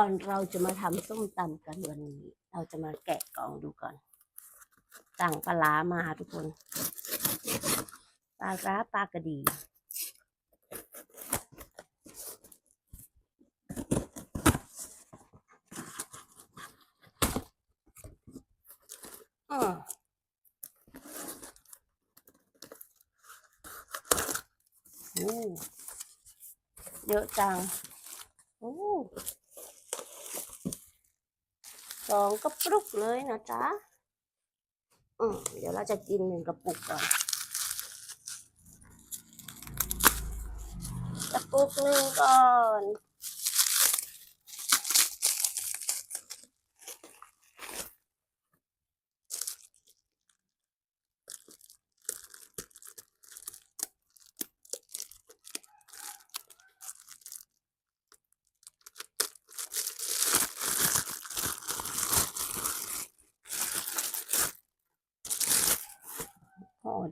ก่อนเราจะมาทำส้มตำกันวันนี้ เราจะมาแกะกล่องดูก่อน สั่งปลาร้ามาทุกคน ปลาร้าปลากระดี อืมโอ้เยอะจัง โอ้ สองกระปุกเลยนะจ๊ะอืมเดี๋ยวเราจะกินหนึ่งกระปุกก่อน กระปุกหนึ่งก่อน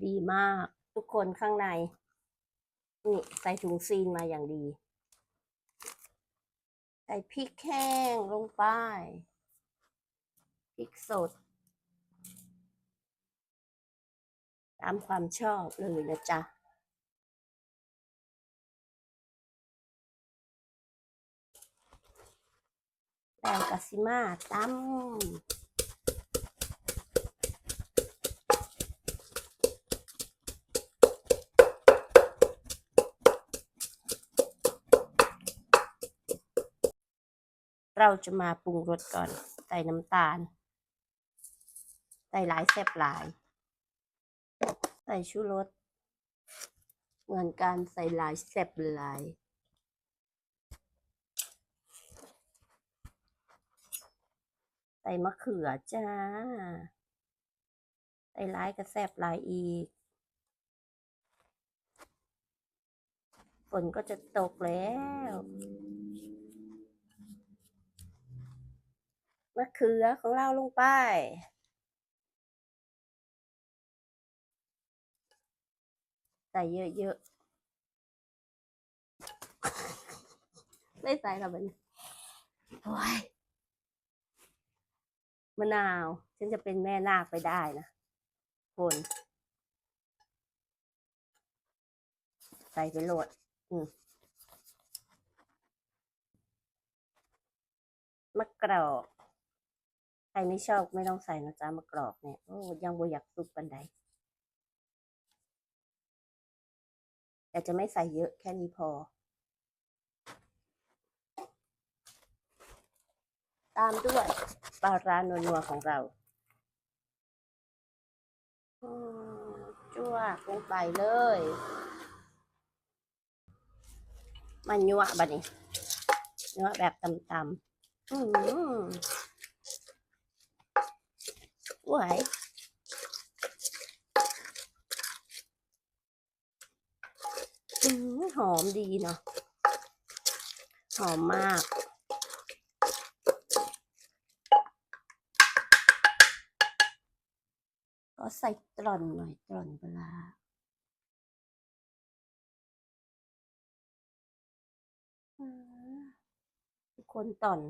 ดีมาก ทุกคนข้างใน นี่ใส่ถุงซีนมาอย่างดี ใส่พริกแห้งลงไป พริกสด ตามความชอบเลยนะจ๊ะแล้วกะสิมาตำ เราจะมาปรุงรสก่อน ใส่น้ำตาล ใส่หลายแซ่บหลาย ใส่ชูรส เหมือนกันใส่หลายแซ่บหลาย ใส่มะเขือจ้า ใส่หลายกระแซบหลายอีก ฝนก็จะตกแล้ว มะเขือของเราลงไป ใส่เยอะๆ ไม่ใส่หรอกมันโอ้ยมะนาว ฉันจะเป็นแม่นาคไปได้นะคนใส่ไปโหลด อืมมะกรอก ใครไม่ชอบไม่ต้องใส่นะจ๊ะมะกรอกเนี่ยโอ้ยังบอยากซุปปันใดแต่จะไม่ใส่เยอะแค่นี้พอ ตามด้วยปลาร้านัวๆของเราอืมจ้วลงไปเลย มันยั่วบะนี่ยั่วแบบตำๆอืม หวอืมหอมดีเนาะ หอมมาก ก็ใส่ตร่อนหน่อยตร่อนปลาร้าอ่าทุกคนต่อน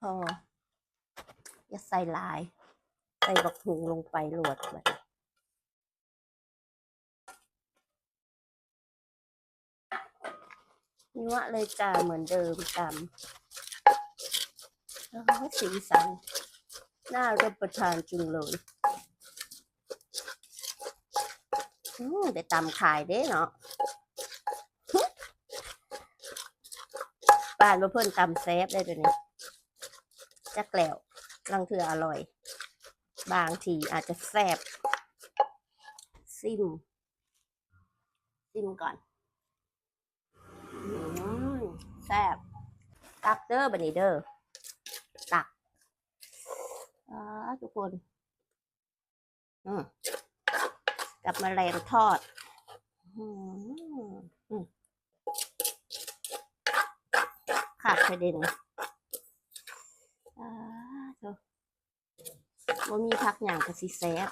พอ อย่าใส่ลาย ใส่บักหุงลงไปโหลดแบบนัวเลยจ้าเหมือนเดิมตามสีสันน่ารับประทานจุงเลยได้ตำขายเด้เนาะป้านว่าเพิ่นตำแซฟได้ตัวนี้จักแล้ว ลังเถืออร่อย บางทีอาจจะแซบซิม ซิมก่อนอแซบตักเด้อบันนีเด้อตักอ่าทุกคน อืมกับมแมลงทอด อืมอืมขาดประเด็นอ่า เถอะบ่มีพักอย่างกับสีแซ่บ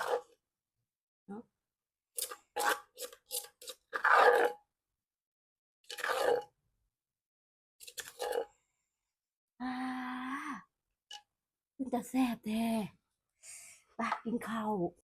นจะแซ่บแท้ไปกินข้าว